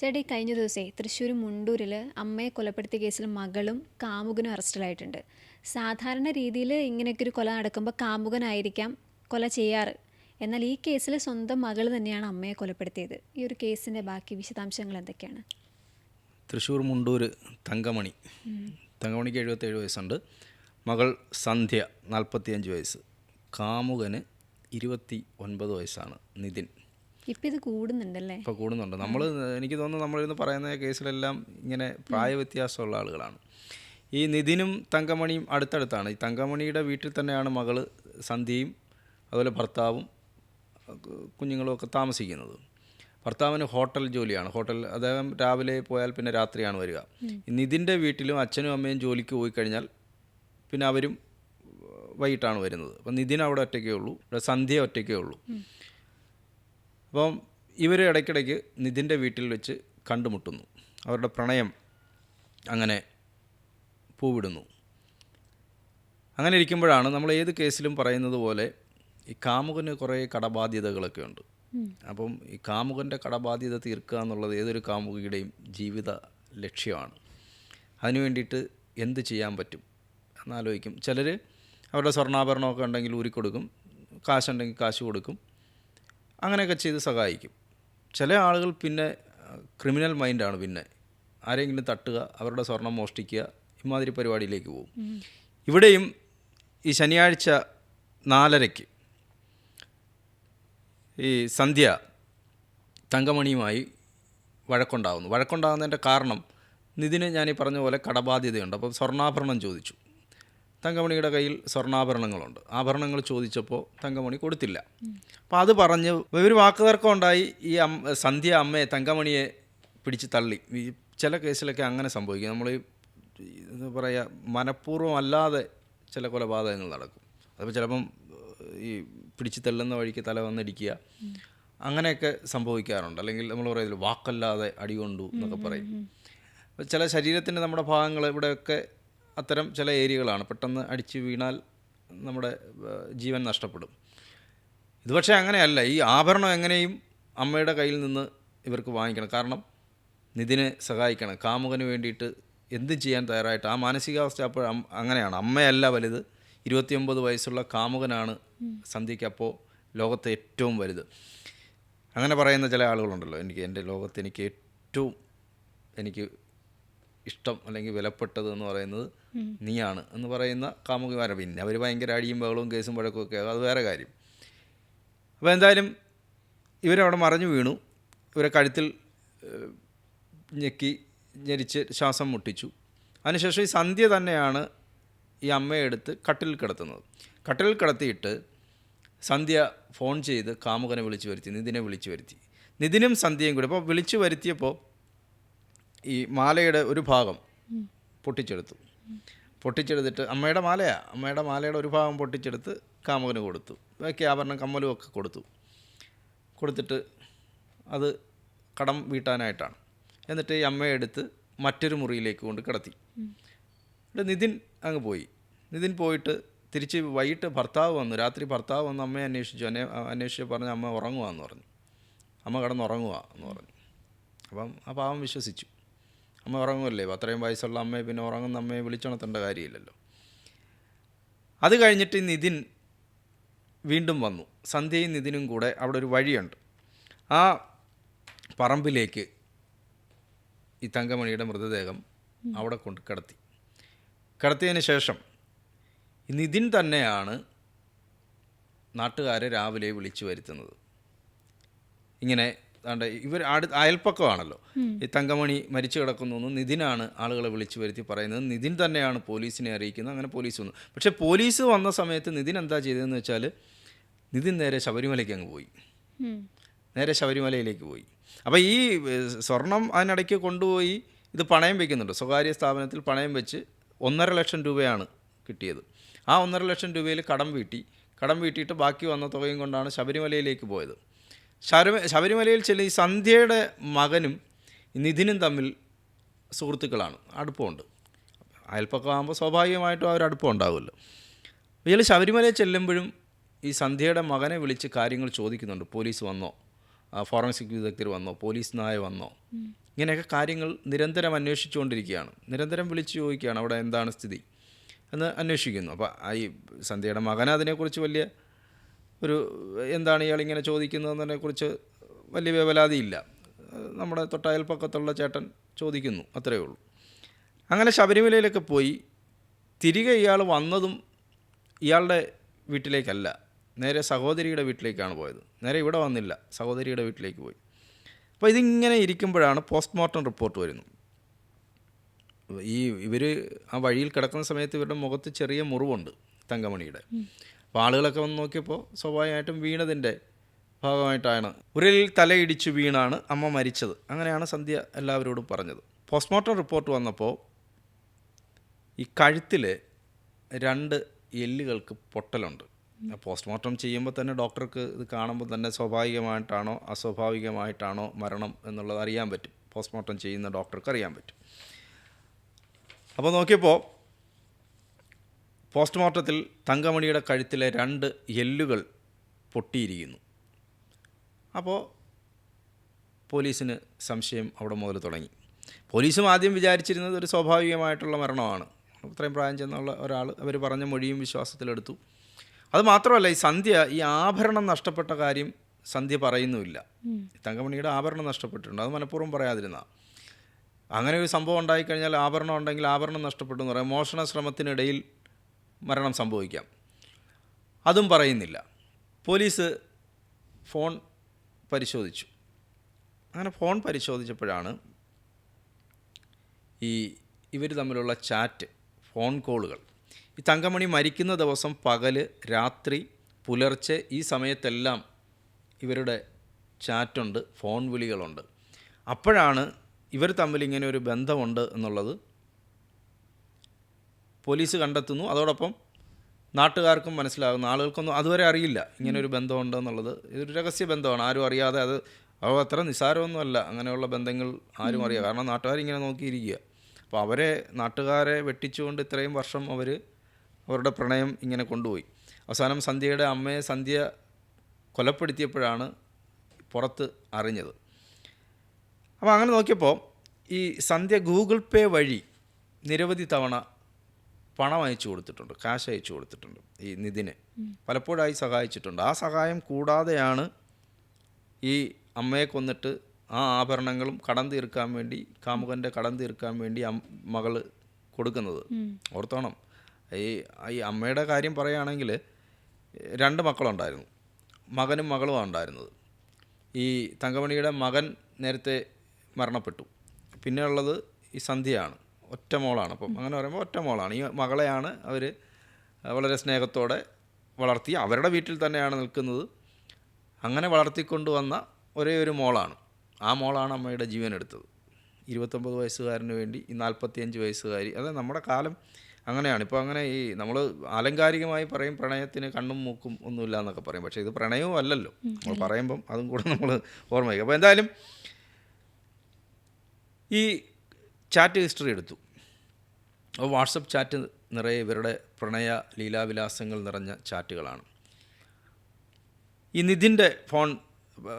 ചേട്ടാ ഈ കഴിഞ്ഞ ദിവസേ തൃശ്ശൂർ മുണ്ടൂരിൽ അമ്മയെ കൊലപ്പെടുത്തിയ കേസിൽ മകളും കാമുകനും അറസ്റ്റിലായിട്ടുണ്ട്. സാധാരണ രീതിയിൽ ഇങ്ങനെയൊക്കെ ഒരു കൊല നടക്കുമ്പോൾ കാമുകനായിരിക്കാം കൊല ചെയ്യാറ്. എന്നാൽ ഈ കേസിൽ സ്വന്തം മകൾ തന്നെയാണ് അമ്മയെ കൊലപ്പെടുത്തിയത്. ഈ ഒരു കേസിന്റെ ബാക്കി വിശദാംശങ്ങൾ എന്തൊക്കെയാണ്? തൃശ്ശൂർ മുണ്ടൂർ തങ്കമണി. തങ്കമണിക്ക് എഴുപത്തേഴ് വയസ്സുണ്ട്. മകൾ സന്ധ്യ നാൽപ്പത്തിയഞ്ച് വയസ്സ്. കാമുകന് ഇരുപത്തി ഒൻപത് വയസ്സാണ് നിതിൻ. ഇപ്പം ഇത് കൂടുന്നുണ്ടല്ലേ? ഇപ്പോൾ കൂടുന്നുണ്ട്. നമ്മൾ എനിക്ക് തോന്നുന്നു നമ്മളിന്ന് പറയുന്ന കേസിലെല്ലാം ഇങ്ങനെ പ്രായവ്യത്യാസമുള്ള ആളുകളാണ്. ഈ നിതിനും തങ്കമണിയും അടുത്തടുത്താണ്. ഈ തങ്കമണിയുടെ വീട്ടിൽ തന്നെയാണ് മകൾ സന്ധ്യയും അതുപോലെ ഭർത്താവും കു- കുഞ്ഞുങ്ങളും ഒക്കെ താമസിക്കുന്നത്. ഭർത്താവിന് ഹോട്ടൽ ജോലിയാണ്. ഹോട്ടൽ അദ്ദേഹം രാവിലെ പോയാൽ പിന്നെ രാത്രിയാണ് വരിക. നിതിന്റെ വീട്ടിലും അച്ഛനും അമ്മയും ജോലിക്ക് പോയി കഴിഞ്ഞാൽ പിന്നെ അവരും വൈകിട്ടാണ് വരുന്നത്. അപ്പം നിതിൻ അവിടെ ഒറ്റയ്ക്കേ ഉള്ളൂ. ഇവിടെ സന്ധ്യ ഒറ്റയ്ക്കേ ഉള്ളൂ. അപ്പം ഇവർ ഇടയ്ക്കിടയ്ക്ക് നിതിന്റെ വീട്ടിൽ വെച്ച് കണ്ടുമുട്ടുന്നു. അവരുടെ പ്രണയം അങ്ങനെ പൂവിടുന്നു. അങ്ങനെ ഇരിക്കുമ്പോഴാണ് നമ്മൾ ഏത് കേസിലും പറയുന്നത് പോലെ ഈ കാമുകന് കുറേ കടബാധ്യതകളൊക്കെ ഉണ്ട്. അപ്പം ഈ കാമുകന്റെ കടബാധ്യത തീർക്കുക എന്നുള്ളത് ഏതൊരു കാമുകിയുടെയും ജീവിത ലക്ഷ്യമാണ്. അതിനു വേണ്ടിയിട്ട് എന്ത് ചെയ്യാൻ പറ്റും? എന്നാലോചിക്കും ചിലർ അവരുടെ സ്വർണാഭരണമൊക്കെ ഉണ്ടെങ്കിൽ ഊരിക്കൊടുക്കും. കാശുണ്ടെങ്കിൽ കാശ് കൊടുക്കും. അങ്ങനെയൊക്കെ ചെയ്ത് സഹായിക്കും. ചില ആളുകൾ പിന്നെ ക്രിമിനൽ മൈൻഡാണ് പിന്നെ. ആരെങ്കിലും തട്ടുക അവരുടെ സ്വർണം മോഷ്ടിക്കുക ഇമാതിരി പരിപാടിയിലേക്ക് പോകും. ഇവിടെയും ഈ ശനിയാഴ്ച നാലരയ്ക്ക് ഈ സന്ധ്യ തങ്കമണിയുമായി വഴക്കുണ്ടാകുന്നു വഴക്കുണ്ടാകുന്നതിന്റെ കാരണം നിതിന് ഞാൻ ഈ പറഞ്ഞ പോലെ കടബാധ്യതയുണ്ട്. അപ്പോൾ സ്വർണാഭരണം ചോദിച്ചു. തങ്കമണിയുടെ കയ്യിൽ സ്വർണാഭരണങ്ങളുണ്ട്. ആഭരണങ്ങൾ ചോദിച്ചപ്പോൾ തങ്കമണി കൊടുത്തില്ല. അപ്പോൾ അത് പറഞ്ഞ് ഒരു വാക്കുതർക്കം ഉണ്ടായി. ഈ അമ്മ സന്ധ്യ അമ്മയെ തങ്കമണിയെ പിടിച്ച് തള്ളി. ഈ ചില കേസിലൊക്കെ അങ്ങനെ സംഭവിക്കും. നമ്മൾ എന്താ പറയുക മനഃപൂർവം അല്ലാതെ ചില കൊലപാതകങ്ങൾ നടക്കും. അതിപ്പോൾ ചിലപ്പം ഈ പിടിച്ച് തള്ളുന്ന വഴിക്ക് തല വന്നിടിക്കുക. അങ്ങനെയൊക്കെ സംഭവിക്കാറുണ്ട്. അല്ലെങ്കിൽ നമ്മൾ പറയുന്നത് വാക്കല്ലാതെ അടികൊണ്ടു എന്നൊക്കെ പറയും. അപ്പോൾ ചില ശരീരത്തിന്റെ നമ്മുടെ ഭാഗങ്ങൾ ഇവിടെയൊക്കെ അത്തരം ചില ഏരിയകളാണ്. പെട്ടെന്ന് അടിച്ച് വീണാൽ നമ്മുടെ ജീവൻ നഷ്ടപ്പെടും. ഇത് പക്ഷേ അങ്ങനെയല്ല. ഈ ആഭരണം എങ്ങനെയും അമ്മയുടെ കയ്യിൽ നിന്ന് ഇവർക്ക് വാങ്ങിക്കണം. കാരണം നിതിനെ സഹായിക്കണം. കാമുകന് വേണ്ടിയിട്ട് എന്തും ചെയ്യാൻ തയ്യാറായിട്ട്? ആ മാനസികാവസ്ഥ അപ്പോൾ അങ്ങനെയാണ്. അമ്മയല്ല വലുത്. ഇരുപത്തിയൊമ്പത് വയസ്സുള്ള കാമുകനാണ് സന്ധ്യയ്ക്ക് അപ്പോൾ ലോകത്തെ ഏറ്റവും വലുത്. അങ്ങനെ പറയുന്ന ചില ആളുകളുണ്ടല്ലോ. എനിക്ക് എന്റെ ലോകത്ത് എനിക്ക് ഏറ്റവും എനിക്ക് ഇഷ്ടം അല്ലെങ്കിൽ വിലപ്പെട്ടത് എന്ന് പറയുന്നത് നീയാണ് എന്ന് പറയുന്ന കാമുകിമാര. പിന്നെ അവർ ഭയങ്കര അടിയും ബഹളവും കേസും വഴക്കും ഒക്കെ അത് വേറെ കാര്യം. അപ്പോൾ എന്തായാലും ഇവരവിടെ മറഞ്ഞു വീണു. ഇവരെ കഴുത്തിൽ ഞെക്കി ഞെരിച്ച് ശ്വാസം മുട്ടിച്ചു. അതിനുശേഷം ഈ സന്ധ്യ തന്നെയാണ് ഈ അമ്മയെ എടുത്ത് കട്ടിലിൽ കിടത്തുന്നത്. കട്ടിലിൽ കിടത്തിയിട്ട് സന്ധ്യ ഫോൺ ചെയ്ത് കാമുകനെ വിളിച്ചു വരുത്തി നിതിനെ വിളിച്ചു വരുത്തി. നിതിനും സന്ധ്യയും കൂടി. അപ്പോൾ വിളിച്ചു വരുത്തിയപ്പോൾ ഈ മാലയുടെ ഒരു ഭാഗം പൊട്ടിച്ചെടുത്തു. പൊട്ടിച്ചെടുത്തിട്ട് അമ്മയുടെ മാലയാ. അമ്മയുടെ മാലയുടെ ഒരു ഭാഗം പൊട്ടിച്ചെടുത്ത് കാമുകന് കൊടുത്തു. ബാക്കി ആഭരണം കമ്മലും ഒക്കെ കൊടുത്തു. കൊടുത്തിട്ട് അത് കടം വീട്ടാനായിട്ടാണ്. എന്നിട്ട് ഈ അമ്മയെ എടുത്ത് മറ്റൊരു മുറിയിലേക്ക് കൊണ്ട് കിടത്തി. എന്നിട്ട് നിതിൻ അങ്ങ് പോയി. നിതിൻ പോയിട്ട് തിരിച്ച് വൈകിട്ട് ഭർത്താവ് വന്നു. രാത്രി ഭർത്താവ് വന്ന് അമ്മയെ അന്വേഷിച്ചു. അന്നെ അന്വേഷിച്ച് പറഞ്ഞ് അമ്മ ഉറങ്ങുക എന്ന് പറഞ്ഞു. അമ്മ കിടന്നുറങ്ങുക എന്ന് പറഞ്ഞു. അപ്പം ആ പാവം വിശ്വസിച്ചു. അമ്മ ഉറങ്ങുമല്ലേ? അത്രയും വയസ്സുള്ള അമ്മയെ പിന്നെ ഉറങ്ങുന്ന അമ്മയെ വിളിച്ചുണർത്തേണ്ട കാര്യമില്ലല്ലോ. അത് കഴിഞ്ഞിട്ട് നിതിൻ വീണ്ടും വന്നു. സന്ധ്യയും നിതിനും കൂടെ അവിടെ ഒരു വഴിയുണ്ട്. ആ പറമ്പിലേക്ക് ഈ തങ്കമണിയുടെ മൃതദേഹം അവിടെ കൊണ്ട് കിടത്തി. കിടത്തിയതിന് ശേഷം നിതിൻ തന്നെയാണ് നാട്ടുകാരെ രാവിലെ വിളിച്ചു വരുത്തുന്നത്. ഇങ്ങനെ ദാണ്ടെ ഇവർ അടു അയൽപ്പക്കമാണല്ലോ ഈ തങ്കമണി മരിച്ചു കിടക്കുന്നു എന്ന് നിതിനാണ് ആളുകളെ വിളിച്ചു വരുത്തി പറയുന്നത്. നിതിൻ തന്നെയാണ് പോലീസിനെ അറിയിക്കുന്നത്. അങ്ങനെ പോലീസ് വന്നു. പക്ഷേ പോലീസ് വന്ന സമയത്ത് നിതിൻ എന്താ ചെയ്തതെന്ന് വെച്ചാൽ നിതിൻ നേരെ ശബരിമലയ്ക്ക് അങ്ങ് പോയി. നേരെ ശബരിമലയിലേക്ക് പോയി. അപ്പോൾ ഈ സ്വർണം അതിനിടയ്ക്ക് കൊണ്ടുപോയി ഇത് പണയം വയ്ക്കുന്നുണ്ട് സ്വകാര്യ സ്ഥാപനത്തിൽ പണയം വെച്ച് ഒന്നര ലക്ഷം രൂപയാണ് കിട്ടിയത്. ആ ഒന്നര ലക്ഷം രൂപയിൽ കടം വീട്ടി. കടം വീട്ടിയിട്ട് ബാക്കി വന്ന തുകയും കൊണ്ടാണ് ശബരിമലയിലേക്ക് പോയത്. ശബരിമലയിൽ ചെല്ല ഈ സന്ധ്യയുടെ മകനും നിധിനും തമ്മിൽ സുഹൃത്തുക്കളാണ്. അടുപ്പമുണ്ട്. അയൽപ്പക്കമാകുമ്പോൾ സ്വാഭാവികമായിട്ടും അവർ അടുപ്പം ഉണ്ടാവുമല്ലോ. ഇയാൾ ശബരിമലയിൽ ചെല്ലുമ്പോഴും ഈ സന്ധ്യയുടെ മകനെ വിളിച്ച് കാര്യങ്ങൾ ചോദിക്കുന്നുണ്ട്. പോലീസ് വന്നോ? ഫോറൻസിക് വിദഗ്ധർ വന്നോ? പോലീസ് നായ വന്നോ? ഇങ്ങനെയൊക്കെ കാര്യങ്ങൾ നിരന്തരം അന്വേഷിച്ചുകൊണ്ടിരിക്കുകയാണ്. നിരന്തരം വിളിച്ച് ചോദിക്കുകയാണ് അവിടെ എന്താണ് സ്ഥിതി എന്ന് അന്വേഷിക്കുന്നു. അപ്പോൾ ഈ സന്ധ്യയുടെ മകൻ അതിനെക്കുറിച്ച് വലിയ ഒരു എന്താണ് ഇയാൾ ഇങ്ങനെ ചോദിക്കുന്നതിനെക്കുറിച്ച് വലിയ വേവലാതിയില്ല നമ്മുടെ തൊട്ടയൽപ്പക്കത്തുള്ള ചേട്ടൻ ചോദിക്കുന്നു അത്രയേ ഉള്ളൂ. അങ്ങനെ ശബരിമലയിലൊക്കെ പോയി തിരികെ ഇയാൾ വന്നതും ഇയാളുടെ വീട്ടിലേക്കല്ല നേരെ സഹോദരിയുടെ വീട്ടിലേക്കാണ് പോയത്. നേരെ ഇവിടെ വന്നില്ല സഹോദരിയുടെ വീട്ടിലേക്ക് പോയി. അപ്പോൾ ഇതിങ്ങനെ ഇരിക്കുമ്പോഴാണ് പോസ്റ്റ്മോർട്ടം റിപ്പോർട്ട് വരുന്നു ഈ ഇവർ ആ വഴിയിൽ കിടക്കുന്ന സമയത്ത് ഇവരുടെ മുഖത്ത് ചെറിയ മുറിവുണ്ട് തങ്കമണിയുടെ. അപ്പോൾ ആളുകളൊക്കെ വന്ന് നോക്കിയപ്പോൾ സ്വാഭാവികമായിട്ടും വീണതിന്റെ ഭാഗമായിട്ടാണ്. ഉരലിൽ തലയിടിച്ച് വീണാണ് അമ്മ മരിച്ചത്. അങ്ങനെയാണ് സന്ധ്യ എല്ലാവരോടും പറഞ്ഞത്. പോസ്റ്റ്മോർട്ടം റിപ്പോർട്ട് വന്നപ്പോൾ ഈ കഴുത്തിൽ രണ്ട് എല്ലുകൾക്ക് പൊട്ടലുണ്ട്. പോസ്റ്റ്മോർട്ടം ചെയ്യുമ്പോൾ തന്നെ ഡോക്ടർക്ക് ഇത് കാണുമ്പോൾ തന്നെ സ്വാഭാവികമായിട്ടാണോ അസ്വാഭാവികമായിട്ടാണോ മരണം എന്നുള്ളത് അറിയാൻ പറ്റും. പോസ്റ്റ്മോർട്ടം ചെയ്യുന്ന ഡോക്ടർക്ക് അറിയാൻ പറ്റും. അപ്പോൾ നോക്കിയപ്പോൾ പോസ്റ്റ്മോർട്ടത്തിൽ തങ്കമണിയുടെ കഴുത്തിലെ രണ്ട് എല്ലുകൾ പൊട്ടിയിരിക്കുന്നു. അപ്പോൾ പോലീസിന് സംശയം അവിടെ മുതൽ തുടങ്ങി. പോലീസും ആദ്യം വിചാരിച്ചിരുന്നത് ഒരു സ്വാഭാവികമായിട്ടുള്ള മരണമാണ്. ഇത്രയും പ്രായം ചെന്നുള്ള ഒരാൾ അവർ പറഞ്ഞ മൊഴിയും വിശ്വാസത്തിലെടുത്തു. അത് മാത്രമല്ല ഈ സന്ധ്യ ഈ ആഭരണം നഷ്ടപ്പെട്ട കാര്യം സന്ധ്യ പറയുന്നുമില്ല. തങ്കമണിയുടെ ആഭരണം നഷ്ടപ്പെട്ടിട്ടുണ്ട്. അത് മനഃപൂർവം പറയാതിരുന്ന. അങ്ങനെ ഒരു സംഭവം ഉണ്ടായിക്കഴിഞ്ഞാൽ ആഭരണം ഉണ്ടെങ്കിൽ ആഭരണം നഷ്ടപ്പെട്ടു എന്ന് പറയാം. മോഷണ ശ്രമത്തിനിടയിൽ മരണം സംഭവിക്കാം. അതും പറയുന്നില്ല. പോലീസ് ഫോൺ പരിശോധിച്ചു. അങ്ങനെ ഫോൺ പരിശോധിച്ചപ്പോഴാണ് ഈ ഇവർ തമ്മിലുള്ള ചാറ്റ് ഫോൺ കോളുകൾ. ഈ തങ്കമണി മരിക്കുന്ന ദിവസം പകൽ രാത്രി പുലർച്ചെ ഈ സമയത്തെല്ലാം ഇവരുടെ ചാറ്റുണ്ട് ഫോൺ വിളികളുണ്ട്. അപ്പോഴാണ് ഇവർ തമ്മിൽ ഇങ്ങനെ ഒരു ബന്ധമുണ്ട് എന്നുള്ളത് പോലീസ് കണ്ടെത്തുന്നു. അതോടൊപ്പം നാട്ടുകാർക്കും മനസ്സിലാകുന്നു. ആളുകൾക്കൊന്നും അതുവരെ അറിയില്ല ഇങ്ങനെ ഒരു ബന്ധമുണ്ട് എന്നുള്ളത് ഇതൊരു രഹസ്യ ബന്ധമാണ്. ആരും അറിയാതെ അത് അവ അത്ര നിസ്സാരമൊന്നുമല്ല. അങ്ങനെയുള്ള ബന്ധങ്ങൾ ആരും അറിയാം കാരണം നാട്ടുകാരിങ്ങനെ നോക്കിയിരിക്കുക. അപ്പോൾ അവരെ നാട്ടുകാരെ വെട്ടിച്ചുകൊണ്ട് ഇത്രയും വർഷം അവർ അവരുടെ പ്രണയം ഇങ്ങനെ കൊണ്ടുപോയി. അവസാനം സന്ധ്യയുടെ അമ്മയെ സന്ധ്യ കൊലപ്പെടുത്തിയപ്പോഴാണ് പുറത്ത് അറിഞ്ഞത്. അപ്പോൾ അങ്ങനെ നോക്കിയപ്പോൾ ഈ സന്ധ്യ ഗൂഗിൾ പേ വഴി നിരവധി തവണ പണം അയച്ചു കൊടുത്തിട്ടുണ്ട് കാശ് അയച്ചു കൊടുത്തിട്ടുണ്ട് ഈ നിതിന് പലപ്പോഴായി സഹായിച്ചിട്ടുണ്ട്. ആ സഹായം കൂടാതെയാണ് ഈ അമ്മയെ കൊന്നിട്ട് ആ ആഭരണങ്ങളും കടം തീർക്കാൻ വേണ്ടി കാമുകന്റെ കടം തീർക്കാൻ വേണ്ടി മകൾ മകൾ കൊടുക്കുന്നത്. ഓർത്തോണം. ഈ ഈ അമ്മയുടെ കാര്യം പറയുകയാണെങ്കിൽ രണ്ട് മക്കളുണ്ടായിരുന്നു. മകനും മകളുമാണ് ഉണ്ടായിരുന്നത്. ഈ തങ്കമണിയുടെ മകൻ നേരത്തെ മരണപ്പെട്ടു. പിന്നെയുള്ളത് ഈ സന്ധ്യയാണ്. ഒറ്റ മോളാണ് അപ്പം അങ്ങനെ പറയുമ്പോൾ ഒറ്റ മോളാണ് ഈ മകളെയാണ് അവർ വളരെ സ്നേഹത്തോടെ വളർത്തി അവരുടെ വീട്ടിൽ തന്നെയാണ് നിൽക്കുന്നത്. അങ്ങനെ വളർത്തിക്കൊണ്ടുവന്ന ഒരേ ഒരു മോളാണ്. ആ മോളാണ് അമ്മയുടെ ജീവൻ എടുത്തത് ഇരുപത്തൊമ്പത് വയസ്സുകാരന് വേണ്ടി ഈ നാൽപ്പത്തിയഞ്ച് വയസ്സുകാരി അത് നമ്മുടെ കാലം അങ്ങനെയാണ്. ഇപ്പോൾ അങ്ങനെ ഈ നമ്മൾ ആലങ്കാരികമായി പറയും പ്രണയത്തിന് കണ്ണും മൂക്കും ഒന്നുമില്ല എന്നൊക്കെ പറയും. പക്ഷേ ഇത് പ്രണയവും അല്ലല്ലോ. നമ്മൾ പറയുമ്പം അതും കൂടെ നമ്മൾ ഓർമ്മയ്ക്കും അപ്പോൾ എന്തായാലും ഈ ചാറ്റ് ഹിസ്റ്ററി എടുത്തു. അപ്പോൾ വാട്സപ്പ് ചാറ്റ് നിറയെ ഇവരുടെ പ്രണയ ലീലാവിലാസങ്ങൾ നിറഞ്ഞ ചാറ്റുകളാണ്. ഈ നിതിന്റെ ഫോൺ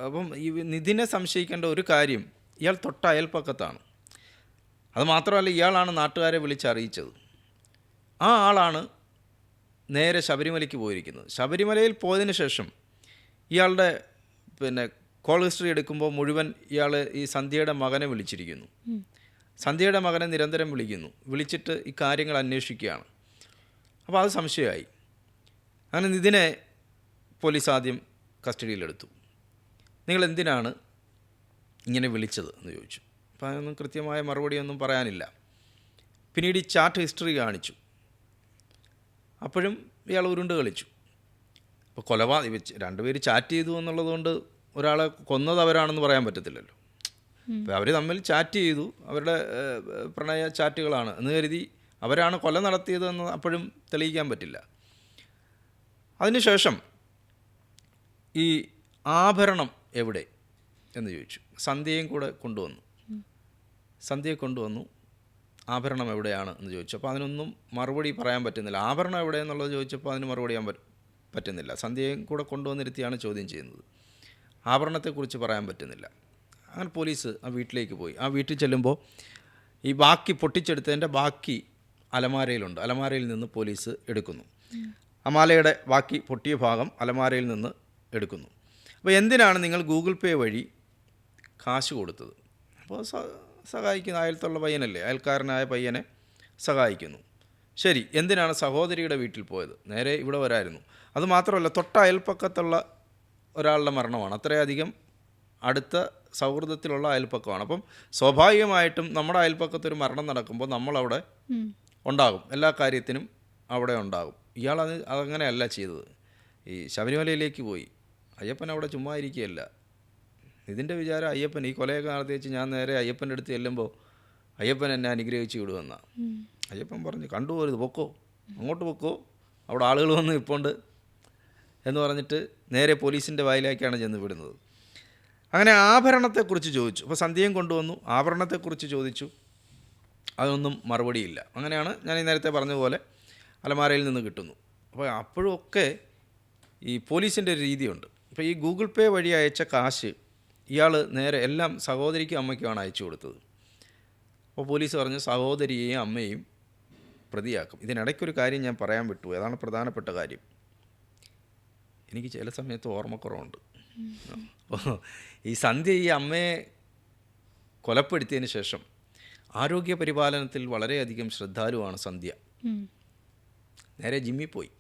അപ്പം ഈ നിതിനെ സംശയിക്കേണ്ട ഒരു കാര്യം ഇയാൾ തൊട്ട അയൽപ്പക്കത്താണ് അത് മാത്രമല്ല ഇയാളാണ് നാട്ടുകാരെ വിളിച്ചറിയിച്ചത് ആ ആളാണ് നേരെ ശബരിമലയ്ക്ക് പോയിരിക്കുന്നത്. ശബരിമലയിൽ പോയതിന് ശേഷം ഇയാളുടെ പിന്നെ കോൾ ഹിസ്റ്ററി എടുക്കുമ്പോൾ മുഴുവൻ ഇയാൾ ഈ സന്ധ്യയുടെ മകനെ വിളിച്ചിരിക്കുന്നു. സന്ധ്യയുടെ മകനെ നിരന്തരം വിളിക്കുന്നു. വിളിച്ചിട്ട് ഇക്കാര്യങ്ങൾ കാര്യങ്ങൾ അന്വേഷിക്കുകയാണ്. അപ്പോൾ അത് സംശയമായി. അങ്ങനെ നിതിനെ പോലീസ് ആദ്യം കസ്റ്റഡിയിലെടുത്തു. നിങ്ങൾ എന്തിനാണ് ഇങ്ങനെ വിളിച്ചത്? എന്ന് ചോദിച്ചു. അപ്പോൾ അതിനൊന്നും കൃത്യമായ മറുപടിയൊന്നും പറയാനില്ല. പിന്നീട് ഈ ചാറ്റ് ഹിസ്റ്ററി കാണിച്ചു. അപ്പോഴും ഇയാൾ ഉരുണ്ട് കളിച്ചു. അപ്പോൾ കൊലപാതക രണ്ടുപേര് ചാറ്റ് ചെയ്തു എന്നുള്ളതുകൊണ്ട് ഒരാളെ കൊന്നത് അവരാണെന്ന് പറയാൻ പറ്റത്തില്ലല്ലോ. അവർ തമ്മിൽ ചാറ്റ് ചെയ്തു. അവരുടെ പ്രണയ ചാറ്റുകളാണ്. എന്ന് കരുതി അവരാണ് കൊല നടത്തിയതെന്ന് അപ്പോഴും തെളിയിക്കാൻ പറ്റില്ല. അതിനുശേഷം ഈ ആഭരണം എവിടെ? എന്ന് ചോദിച്ചു. സന്ധ്യയും കൂടെ കൊണ്ടുവന്നു. സന്ധ്യയെ കൊണ്ടുവന്നു. ആഭരണം എവിടെയാണ്? എന്ന് ചോദിച്ചു. അപ്പോൾ അതിനൊന്നും മറുപടി പറയാൻ പറ്റുന്നില്ല. ആഭരണം എവിടെ എന്നുള്ളത് ചോദിച്ചപ്പോൾ അതിന് മറുപടി ചെയ്യാൻ പറ്റുന്നില്ല. സന്ധ്യയും കൂടെ കൊണ്ടുവന്നിരുത്തിയാണ് ചോദ്യം ചെയ്യുന്നത്. ആഭരണത്തെക്കുറിച്ച് പറയാൻ പറ്റുന്നില്ല. അങ്ങനെ പോലീസ് ആ വീട്ടിലേക്ക് പോയി. ആ വീട്ടിൽ ചെല്ലുമ്പോൾ ഈ ബാക്കി പൊട്ടിച്ചെടുത്തതിന്റെ ബാക്കി അലമാരയിലുണ്ട്. അലമാരയിൽ നിന്ന് പോലീസ് എടുക്കുന്നു. ആ മാലയുടെ ബാക്കി പൊട്ടിയ ഭാഗം അലമാരയിൽ നിന്ന് എടുക്കുന്നു. അപ്പോൾ എന്തിനാണ് നിങ്ങൾ ഗൂഗിൾ പേ വഴി കാശ് കൊടുത്തത്? അപ്പോൾ സഹായിക്കുന്ന അയൽത്തുള്ള പയ്യനല്ലേ? അയൽക്കാരനായ പയ്യനെ സഹായിക്കുന്നു. ശരി എന്തിനാണ് സഹോദരിയുടെ വീട്ടിൽ പോയത്? നേരെ ഇവിടെ വരായിരുന്നു. അതുമാത്രമല്ല തൊട്ട അയൽപ്പക്കത്തുള്ള ഒരാളുടെ മരണമാണ്. അത്രയധികം അടുത്ത സൗഹൃദത്തിലുള്ള അയൽപ്പക്കമാണ് അപ്പം സ്വാഭാവികമായിട്ടും നമ്മുടെ അയൽപ്പക്കത്തൊരു മരണം നടക്കുമ്പോൾ നമ്മളവിടെ. ഉണ്ടാകും. എല്ലാ കാര്യത്തിനും അവിടെ ഉണ്ടാകും. ഇയാൾ അത് അതങ്ങനെയല്ല ചെയ്തത്. ഈ ശബരിമലയിലേക്ക് പോയി. അയ്യപ്പൻ അവിടെ ചുമ്മാ ഇരിക്കുകയല്ല. ഇതിന്റെ വിചാരം അയ്യപ്പൻ ഈ കൊലയൊക്കെ നടത്തി വെച്ച് ഞാൻ നേരെ അയ്യപ്പന്റെ അടുത്ത് ചെല്ലുമ്പോൾ അയ്യപ്പൻ എന്നെ അനുഗ്രഹിച്ച് വിടുമെന്നാണ് അയ്യപ്പൻ പറഞ്ഞു കണ്ടുപോരുത് പൊക്കോ. അങ്ങോട്ട് പൊക്കോ. അവിടെ ആളുകൾ വന്ന് ഇപ്പോണ്ട് എന്ന് പറഞ്ഞിട്ട് നേരെ പോലീസിന്റെ വായിലേക്കാണ് ചെന്ന് വിടുന്നത്. അങ്ങനെ ആഭരണത്തെക്കുറിച്ച് ചോദിച്ചു. അപ്പോൾ സന്ധ്യയും കൊണ്ടുവന്നു. ആഭരണത്തെക്കുറിച്ച് ചോദിച്ചു. അതൊന്നും മറുപടിയില്ല. അങ്ങനെയാണ് ഞാൻ ഈ നേരത്തെ പറഞ്ഞതുപോലെ അലമാരയിൽ നിന്ന് കിട്ടുന്നു. അപ്പോൾ അപ്പോഴൊക്കെ ഈ പോലീസിന്റെ ഒരു രീതിയുണ്ട്. അപ്പോൾ ഈ ഗൂഗിൾ പേ വഴി അയച്ച കാശ് ഇയാൾ നേരെ എല്ലാം സഹോദരിക്കും അമ്മയ്ക്കുമാണ് അയച്ചു കൊടുത്തത്. അപ്പോൾ പോലീസ് പറഞ്ഞു സഹോദരിയെയും അമ്മയും പ്രതിയാക്കും. ഇതിനിടയ്ക്കൊരു കാര്യം ഞാൻ പറയാൻ വിട്ടു. അതാണ് പ്രധാനപ്പെട്ട കാര്യം. എനിക്ക് ചില സമയത്ത് ഓർമ്മക്കുറവുണ്ട്. ഈ സന്ധ്യ ഈ അമ്മയെ കൊലപ്പെടുത്തിയതിന് ശേഷം ആരോഗ്യ പരിപാലനത്തിൽ വളരെയധികം ശ്രദ്ധാലുവാണ് സന്ധ്യ. നേരെ ജിമ്മി പോയി.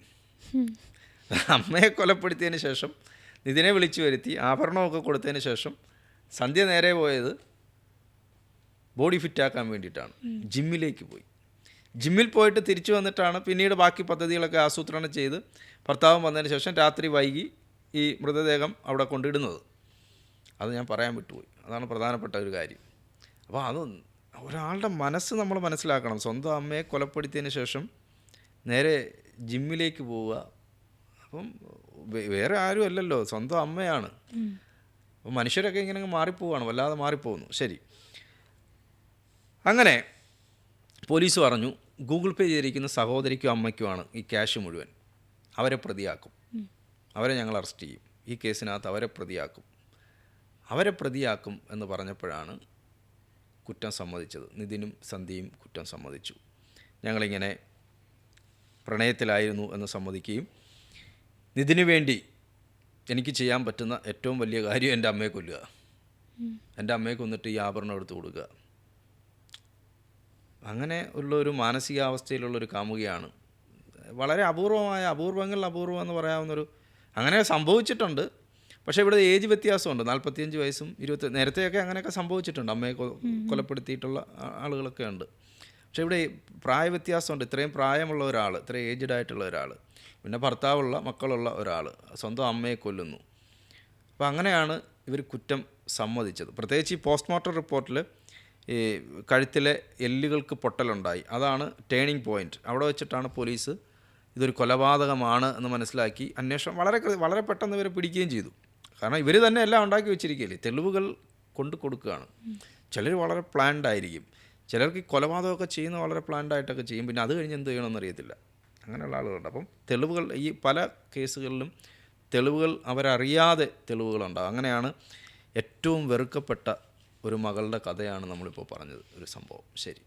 അമ്മയെ കൊലപ്പെടുത്തിയതിന് ശേഷം നിതിനെ വിളിച്ചു വരുത്തി ആഭരണമൊക്കെ കൊടുത്തതിന് ശേഷം സന്ധ്യ നേരെ പോയത് ബോഡി ഫിറ്റാക്കാൻ വേണ്ടിയിട്ടാണ്. ജിമ്മിലേക്ക് പോയി. ജിമ്മിൽ പോയിട്ട് തിരിച്ചു വന്നിട്ടാണ് പിന്നീട് ബാക്കി പദ്ധതികളൊക്കെ ആസൂത്രണം ചെയ്ത് ഭർത്താവും വന്നതിന് ശേഷം രാത്രി വൈകി ഈ മൃതദേഹം അവിടെ കൊണ്ടിടുന്നത്. അത് ഞാൻ പറയാൻ വിട്ടുപോയി. അതാണ് പ്രധാനപ്പെട്ട ഒരു കാര്യം. അപ്പോൾ അത് ഒരാളുടെ മനസ്സ് നമ്മൾ മനസ്സിലാക്കണം. സ്വന്തം അമ്മയെ കൊലപ്പെടുത്തിയതിന് ശേഷം നേരെ ജിമ്മിലേക്ക് പോവുക. അപ്പം വേറെ ആരും അല്ലല്ലോ. സ്വന്തം അമ്മയാണ്. അപ്പം മനുഷ്യരൊക്കെ ഇങ്ങനെ മാറിപ്പോവാണ്. വല്ലാതെ മാറിപ്പോകുന്നു ശരി. അങ്ങനെ പോലീസ് പറഞ്ഞു ഗൂഗിൾ പേ ചെയ്തിരിക്കുന്ന സഹോദരിക്കും അമ്മയ്ക്കുമാണ് ഈ ക്യാഷ് മുഴുവൻ. അവരെ പ്രതിയാക്കും. അവരെ ഞങ്ങൾ അറസ്റ്റ് ചെയ്യും. ഈ കേസിനകത്ത് അവരെ പ്രതിയാക്കും. അവരെ പ്രതിയാക്കും എന്ന് പറഞ്ഞപ്പോഴാണ് കുറ്റം സമ്മതിച്ചത്. നിതിനും സന്ധ്യയും കുറ്റം സമ്മതിച്ചു. ഞങ്ങളിങ്ങനെ പ്രണയത്തിലായിരുന്നു എന്ന് സമ്മതിക്കുകയും നിതിനു വേണ്ടി എനിക്ക് ചെയ്യാൻ പറ്റുന്ന ഏറ്റവും വലിയ കാര്യം എന്റെ അമ്മയെ കൊല്ലുക. എന്റെ അമ്മയെ കൊന്നിട്ട് ഈ ആഭരണം എടുത്ത് കൊടുക്കുക. അങ്ങനെ ഉള്ള ഒരു മാനസികാവസ്ഥയിലുള്ളൊരു കാമുകയാണ്. വളരെ അപൂർവമായ അപൂർവങ്ങളിൽ അപൂർവം എന്ന് പറയാവുന്നൊരു അങ്ങനെ സംഭവിച്ചിട്ടുണ്ട്. പക്ഷേ ഇവിടെ ഏജ് വ്യത്യാസമുണ്ട്. നാൽപ്പത്തിയഞ്ച് വയസ്സും ഇരുപത്തി നേരത്തെയൊക്കെ അങ്ങനെയൊക്കെ സംഭവിച്ചിട്ടുണ്ട്. അമ്മയെ കൊലപ്പെടുത്തിയിട്ടുള്ള ആളുകളൊക്കെ ഉണ്ട്. പക്ഷേ ഇവിടെ പ്രായ വ്യത്യാസമുണ്ട്. ഇത്രയും പ്രായമുള്ള ഒരാൾ ഇത്രയും ഏജ്ഡ് ആയിട്ടുള്ള ഒരാൾ പിന്നെ ഭർത്താവുള്ള മക്കളുള്ള ഒരാൾ സ്വന്തം അമ്മയെ കൊല്ലുന്നു. അപ്പോൾ അങ്ങനെയാണ് ഇവർ കുറ്റം സമ്മതിച്ചത്. പ്രത്യേകിച്ച് ഈ പോസ്റ്റ്മോർട്ടം റിപ്പോർട്ടിൽ ഈ കഴുത്തിലെ എല്ലുകൾക്ക് പൊട്ടലുണ്ടായി. അതാണ് ടേണിംഗ് പോയിന്റ് അവിടെ വെച്ചിട്ടാണ് പോലീസ് ഇതൊരു കൊലപാതകമാണ് എന്ന് മനസ്സിലാക്കി അന്വേഷണം വളരെ വളരെ പെട്ടെന്ന് ഇവരെ പിടിക്കുകയും ചെയ്തു. കാരണം ഇവർ തന്നെ എല്ലാം ഉണ്ടാക്കി വെച്ചിരിക്കുകയല്ലേ? തെളിവുകൾ കൊണ്ടു കൊടുക്കുകയാണ്. ചിലർ വളരെ പ്ലാൻഡ് ആയിരിക്കും. ചിലർക്ക് കൊലപാതകമൊക്കെ ചെയ്യുന്ന വളരെ പ്ലാൻഡ് ആയിട്ടൊക്കെ ചെയ്യും. പിന്നെ അത് കഴിഞ്ഞ് എന്ത് ചെയ്യണമെന്ന് അറിയത്തില്ല. അങ്ങനെയുള്ള ആളുകളുണ്ട്. അപ്പം തെളിവുകൾ ഈ പല കേസുകളിലും തെളിവുകൾ അവരറിയാതെ തെളിവുകളുണ്ടാകും അങ്ങനെയാണ് ഏറ്റവും വെറുക്കപ്പെട്ട ഒരു മകളുടെ കഥയാണ് നമ്മളിപ്പോൾ പറഞ്ഞത്. ഒരു സംഭവം. ശരി.